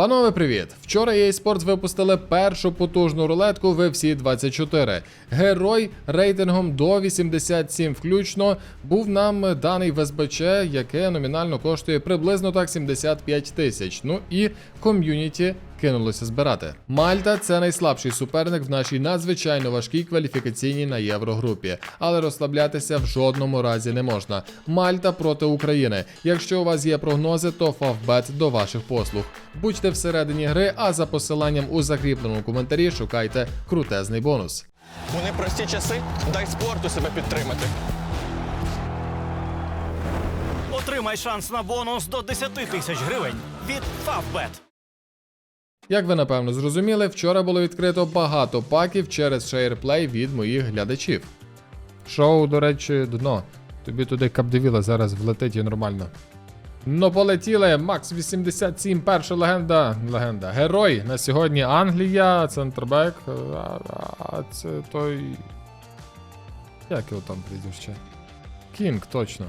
Панове, привіт! Вчора EA Sports випустили першу потужну рулетку в FC 24. Герой рейтингом до 87 включно був нам даний в СБЧ, яке номінально коштує приблизно так 75 тисяч. Ну і ком'юніті кинулося збирати. Мальта це найслабший суперник в нашій надзвичайно важкій кваліфікаційній на єврогрупі, але розслаблятися в жодному разі не можна. Мальта проти України. Якщо у вас є прогнози, то Фавбет до ваших послуг. Будьте всередині гри, а за посиланням у закріпленому коментарі шукайте крутезний бонус. У непрості часи дай спорту себе підтримати. Отримай шанс на бонус до 10 тисяч гривень від Favbet. Як ви напевно зрозуміли, вчора було відкрито багато паків через шейрплей від моїх глядачів. Шоу, до речі, дно. Тобі туди капдевіла зараз влетить і нормально. Ну, полетіли. Макс 87, перша легенда. Легенда. Герой на сьогодні Англія, центрбек. А, а це той. Як його там прізвище? Кінг, точно.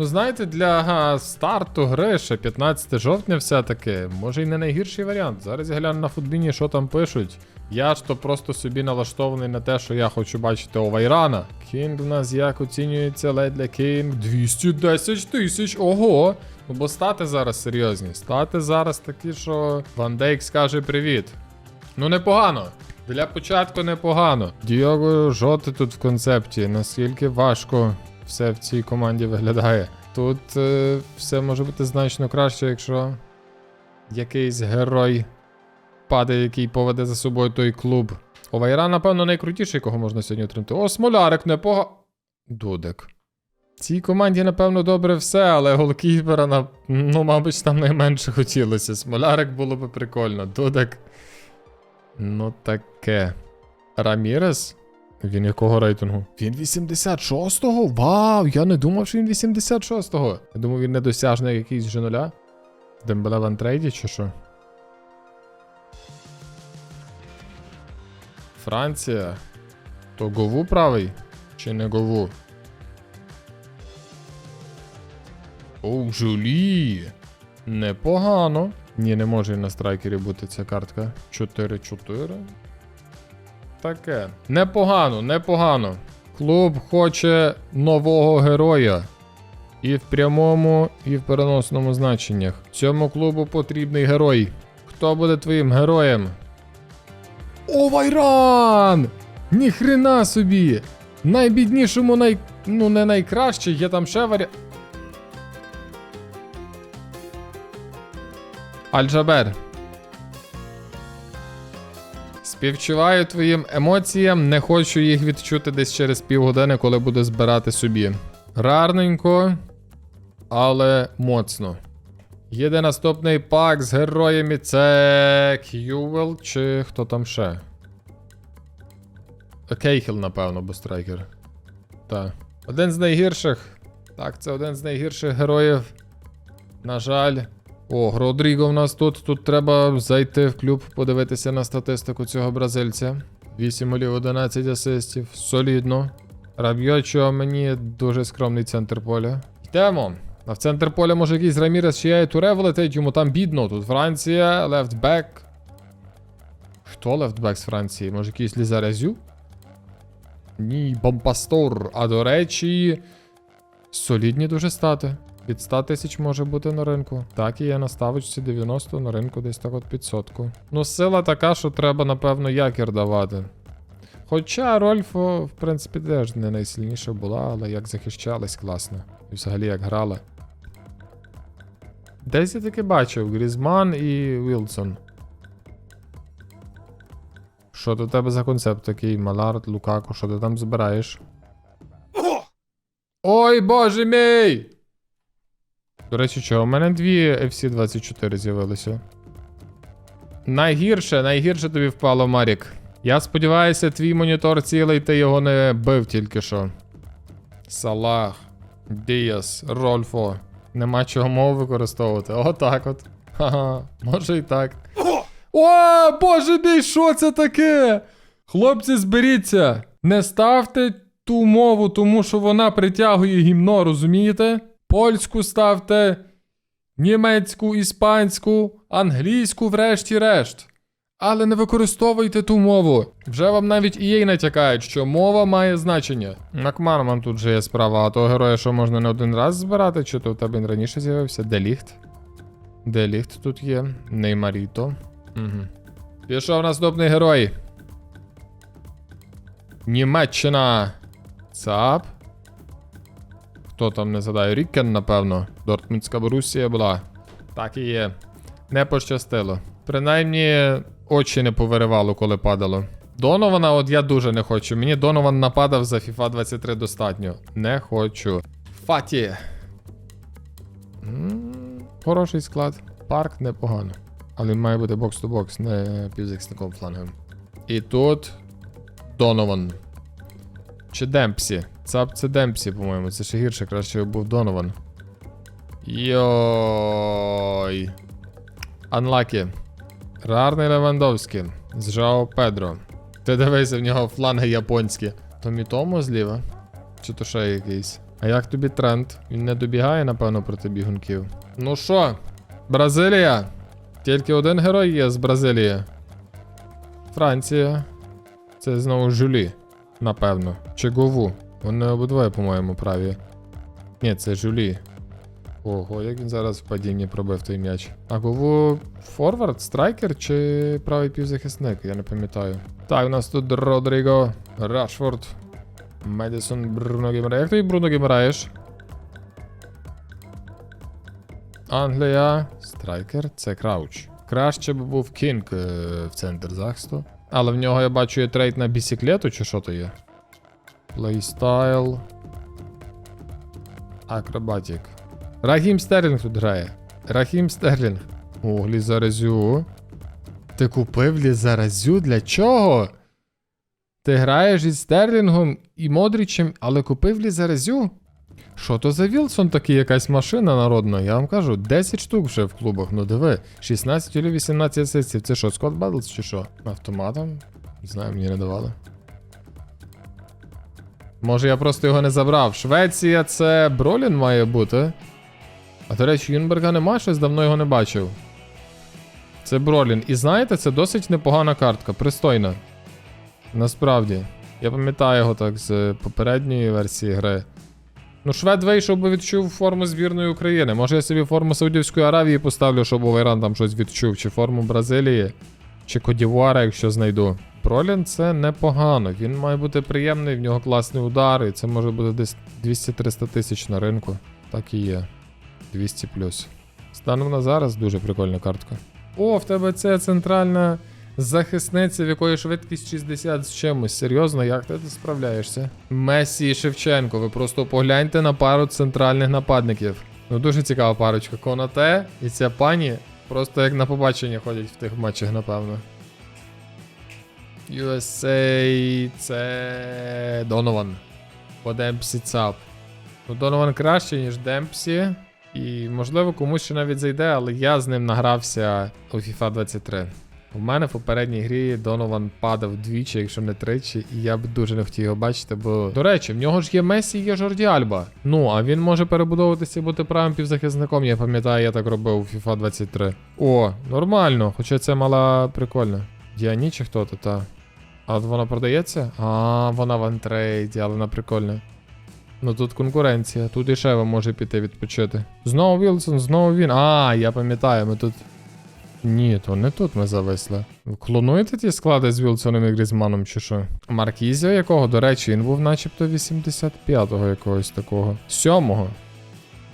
Ну, знаєте, для старту гри ще 15 жовтня все-таки, може і не найгірший варіант. Зараз я гляну на футбіні, що там пишуть. Я ж то просто собі налаштований на те, що я хочу бачити Овайрана. Кінг в нас як оцінюється ледь для Кінг 210 тисяч. Ого! Ну бо стати зараз серйозні. Стати зараз такі, що Ван Дейк скаже привіт. Ну непогано. Для початку непогано. Діого жоти тут в концепті. Наскільки важко все в цій команді виглядає. Тут е, все може бути значно краще, якщо якийсь герой падає, який поведе за собою той клуб. Овайра, напевно, найкрутіший, кого можна сьогодні отримати. О, смолярик, непога. Дудек. Цій команді, напевно, добре все, але голкіпера, ну, мабуть, там найменше хотілося. Смолярик було би прикольно. Дудек. Ну, таке. Рамірес? Він якого рейтингу? Він 86-го? Вау! Я не думав, що він 86-го. Я думав, він недосяжний якийсь же нуля. Дембеле в антрейді чи що? Франція. То Гову правий? Чи не Гову? Оу, Жулі. Непогано. Ні, не може на страйкері бути ця картка. 4-4. Таке. Непогано, непогано. Клуб хоче нового героя. І в прямому, і в переносному значеннях. Цьому клубу потрібний герой. Хто буде твоїм героєм? О, Вайран! Ніхрена собі! Найбіднішому най. Ну, не найкраще, є там ще варіант. Аль-Джабер. Співчуваю твоїм емоціям, не хочу їх відчути десь через півгодини, коли буду збирати собі. Гарненько, але моцно. Їде наступний пак з героями. Це К'ювел чи хто там ще? Кейхіл, напевно, бо страйкер. Так. Один з найгірших. Так, це один з найгірших героїв. На жаль. О, Родріго в нас тут. Тут треба зайти в клуб, подивитися на статистику цього бразильця. 8 голів, 11 асистів. Солідно. Рабьочо мені дуже скромний центр поля. Йдемо. А в центр поля може якийсь Рамірес чи я Туре влетить, йому там бідно. Тут Франція, лефтбек. Хто лефтбек з Франції? Може якийсь Лізарезю? Ні, Бомпастор. А до речі, солідні дуже стати. Від 100 тисяч може бути на ринку. Так і є на ставочці 90 на ринку десь так от під сотку. Ну, сила така, що треба, напевно, якір давати. Хоча Рольфо, в принципі, теж не найсильніша була, але як захищались класно. І взагалі як грала. Десь я таки бачив Грізман і Вілсон. Що до тебе за концепт такий? Малард, Лукако, що ти там збираєш? Ой, боже мій! До речі, що, у мене дві FC24 з'явилися. Найгірше, найгірше тобі впало, Марік. Я сподіваюся, твій монітор цілий, ти його не бив тільки що. Салах, Діас, Рольфо. Нема чого мову використовувати. Отак от. Ха-ха, може і так. О, боже мій, що це таке? Хлопці, зберіться. Не ставте ту мову, тому що вона притягує гімно, розумієте? Польську ставте. німецьку, іспанську, англійську, врешті-решт. Але не використовуйте ту мову. Вже вам навіть і їй натякають, що мова має значення. Макмарман тут же є справа, а того героя, що можна не один раз збирати, чи то в тебе він раніше з'явився? Де ліхт? Де ліхт тут є? Неймаріто. Угу. Пішов наступний герой. Німеччина. ЦАП. Хто там не згадає? Рікен, напевно. Дортмундська Борусія була. Так і є. Не пощастило. Принаймні, очі не повиривало, коли падало. Донована, от я дуже не хочу. Мені Донован нападав за FIFA 23 достатньо. Не хочу. Фаті. Хороший склад. Парк непогано. Але має бути бокс-то-бокс, не півзахисником флангом. І тут Донован. Чи Демпсі? Цап це Демпсі, по-моєму. Це ще гірше, краще був Донован. Йой. Анлакі. Рарний Левандовський. З Жао Педро. Ти дивися, в нього фланги японські. То Мітомо зліва? Чи то ще якийсь? А як тобі тренд? Він не добігає, напевно, проти бігунків. Ну що, Бразилія? Тільки один герой є з Бразилії. Франція. Це знову Жюлі. Напевно. Чи Гову. Вони обидвоє, по-моєму, праві. Ні, це Жюлі. Ого, як він зараз в падінні пробив той м'яч. А Гову форвард, страйкер чи правий півзахисник? Я не пам'ятаю. Так, у нас тут Родріго, Рашфорд, Медісон, Бруно Гімара. Як ти Бруно Гімараєш? Англія. Страйкер це Крауч. Краще б був Кінг е, в центр захисту. Але в нього я бачу є трейд на бісіклету, чи що то є? Плейстайл. Акробатік. Рахім Стерлінг тут грає. Рахім Стерлінг. О, Лізаразю. Ти купив Лізаразю для чого? Ти граєш із Стерлінгом і Модрічем, але купив Лізаразю? Що то за Вілсон такий якась машина народна? Я вам кажу, 10 штук вже в клубах. Ну диви, 16 чи 18 асистів. Це що, Скотт Бадлс чи що? Автоматом? Не знаю, мені не давали. Може я просто його не забрав. Швеція це Бролін має бути. А до речі, Юнберга нема, щось давно його не бачив. Це Бролін. І знаєте, це досить непогана картка, пристойна. Насправді. Я пам'ятаю його так з попередньої версії гри. Ну, швед вийшов би відчув форму збірної України. Може я собі форму Саудівської Аравії поставлю, щоб Овейран там щось відчув, чи форму Бразилії, чи Кодівуара, якщо знайду. Бролін це непогано. Він має бути приємний, в нього класний удар, і це може бути десь 200-300 тисяч на ринку. Так і є. 200 плюс. Станом на зараз дуже прикольна картка. О, в тебе це центральна захисниця, в якої швидкість 60 з чимось. Серйозно, як ти справляєшся? Месі і Шевченко, ви просто погляньте на пару центральних нападників. Ну дуже цікава парочка. Конате і ця пані просто як на побачення ходять в тих матчах, напевно. USA це Донован. По Демпсі ЦАП. Ну, Донован краще, ніж Демпсі. І можливо комусь ще навіть зайде, але я з ним награвся у FIFA 23. У мене в попередній грі Донован падав двічі, якщо не тричі, і я б дуже не хотів його бачити, бо. До речі, в нього ж є Месі і є Жорді Альба. Ну, а він може перебудовуватися і бути правим півзахисником. Я пам'ятаю, я так робив у FIFA 23. О, нормально, хоча це мала прикольно. Діані чи хто то, та. А вона продається? А, вона в антрейді, але вона прикольна. Ну тут конкуренція, тут і Шева може піти відпочити. Знову Вілсон, знову він. А, я пам'ятаю, ми тут. Ні, то не тут ми зависли. Ви клонуєте ті склади з Вілсоном і Грізманом чи що? Маркізіо якого, до речі, він був начебто 85-го якогось такого. Сьомого.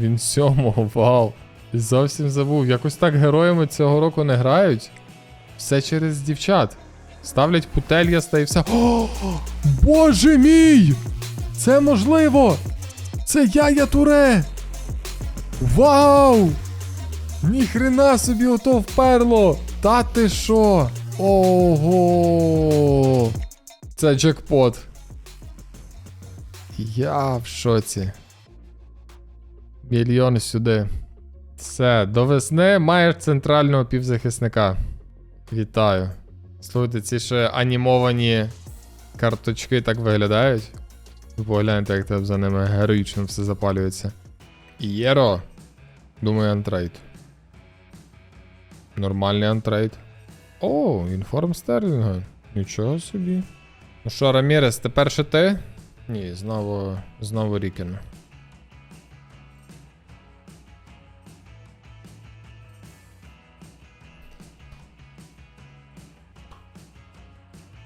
Він сьомого, вау. Зовсім забув. Якось так героями цього року не грають. Все через дівчат. Ставлять путельяста і все. О, Боже мій! Це можливо! Це я Туре! Вау! Ніхрена собі ото вперло! Та ти що? Ого! Це джекпот. Я в шоці. Мільйон сюди. Все, до весни маєш центрального півзахисника. Вітаю. Слухайте, ці ще анімовані карточки так виглядають. Ви Погляньте, як там за ними героїчно все запалюється. Єро. Думаю, антрейд. Нормальний антрейд. О, інформ Стерлінга. Нічого собі. Ну що, Рамірес, тепер ще ти? Ні, знову, знову Рікен.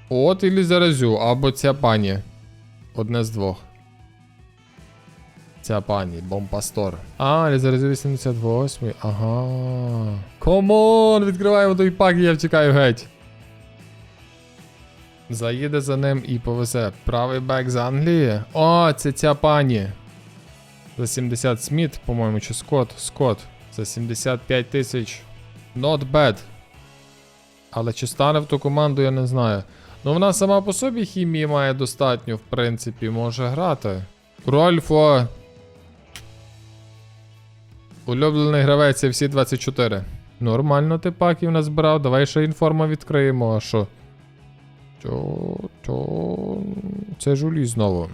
От і Лізаразю, або ця пані. Одне з двох. Ця пані, Бомпастор. А, Лізаразю 88. Ага. Комон! Відкриваємо той пак, і я втікаю геть. Заїде за ним і повезе. Правий бек з Англії. О, це ця пані. За 70 Сміт, по-моєму, чи Скотт. Скотт. За 75 тисяч. Not bad. Але чи стане в ту команду, я не знаю. Ну вона сама по собі хімії має достатньо, в принципі, може грати. Рольфо. Улюблений гравець всі 24. Нормально ти паків назбирав, давай ще інформа відкриємо, а що? То, то... Це жулі знову.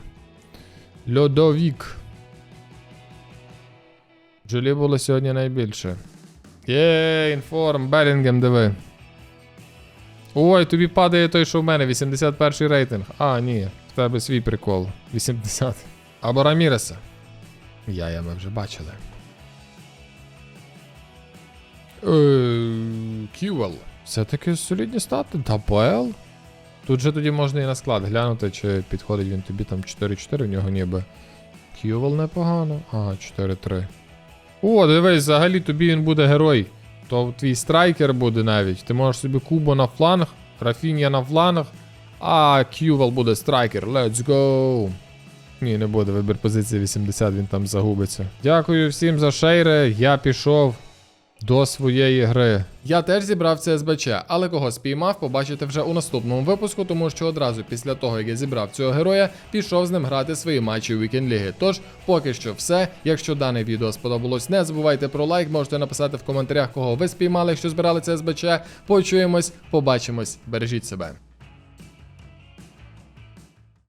Льодовік. Жулі було сьогодні найбільше. Є, інформ, Белінгем диви. Ой, тобі падає той, що в мене, 81 рейтинг. А, ні, в тебе свій прикол. 80. Або Раміреса. Я ми вже бачили. Е, Кювел. Все-таки солідні стати. Дабел? Тут же тоді можна і на склад глянути, чи підходить він тобі там 4-4, в нього ніби. Кювел непогано. Ага, 4-3. О, дивись, взагалі тобі він буде герой. То твій страйкер буде навіть. Ти можеш собі Кубо на фланг, Рафінія на фланг, а Кювел буде страйкер. Let's go. Ні, не буде. Вибір позиції 80, він там загубиться. Дякую всім за шейри. Я пішов до своєї гри. Я теж зібрав це СБЧ, але кого спіймав, побачите вже у наступному випуску, тому що одразу після того, як я зібрав цього героя, пішов з ним грати свої матчі Weekend Ліги. Тож, поки що все. Якщо дане відео сподобалось, не забувайте про лайк, можете написати в коментарях, кого ви спіймали, якщо збирали це СБЧ. Почуємось, побачимось, бережіть себе.